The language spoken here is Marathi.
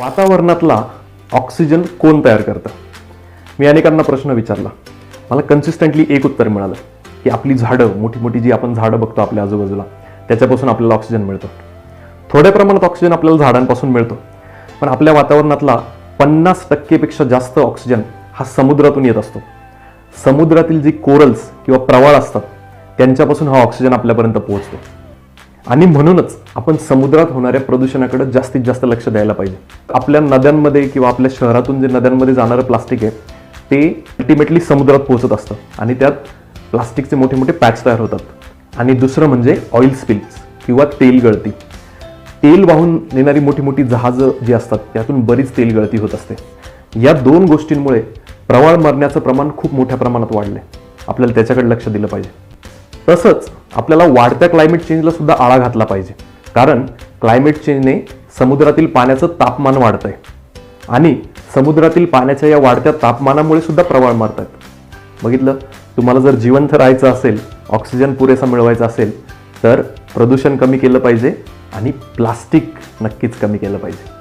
वातावरणातला ऑक्सिजन कोण तयार करतं? मी अनेकांना प्रश्न विचारला. मला कन्सिस्टंटली एक उत्तर मिळालं की आपली झाडं मोठी मोठी जी आपण झाडं बघतो आपल्या आजूबाजूला त्याच्यापासून आपल्याला ऑक्सिजन मिळतो. थोड्या प्रमाणात ऑक्सिजन आपल्याला झाडांपासून मिळतो पण आपल्या वातावरणातला पन्नास टक्केपेक्षा जास्त ऑक्सिजन हा समुद्रातून येत असतो. समुद्रातील जी कोरल्स किंवा प्रवाळ असतात त्यांच्यापासून हा ऑक्सिजन आपल्यापर्यंत पोहोचतो. आणि म्हणूनच आपण समुद्रात होणाऱ्या प्रदूषणाकडे जास्तीत जास्त लक्ष द्यायला पाहिजे. आपल्या नद्यांमध्ये किंवा आपल्या शहरातून जे नद्यांमध्ये जाणारं प्लास्टिक आहे ते अल्टिमेटली समुद्रात पोहोचत असतं आणि त्यात प्लास्टिकचे मोठे मोठे पॅच तयार होतात. आणि दुसरं म्हणजे ऑइल स्पिल्स किंवा तेल गळती. तेल वाहून नेणारी मोठी मोठी जहाजं जी असतात त्यातून बरीच तेल गळती होत असते. या दोन गोष्टींमुळे प्रवाळ मरण्याचं प्रमाण खूप मोठ्या प्रमाणात वाढलंय. आपल्याला त्याच्याकडे लक्ष दिलं पाहिजे. तसंच आपल्याला वाढत्या क्लायमेट चेंजला सुद्धा आळा घातला पाहिजे. कारण क्लायमेट चेंजने समुद्रातील पाण्याचं तापमान वाढत आहे आणि समुद्रातील पाण्याच्या या वाढत्या तापमानामुळे सुद्धा प्रवाळ मारत आहेत बघितलं? तुम्हाला जर जिवंत राहायचं असेल ऑक्सिजन पुरेसा मिळवायचा असेल तर प्रदूषण कमी केलं पाहिजे आणि प्लास्टिक नक्कीच कमी केलं पाहिजे.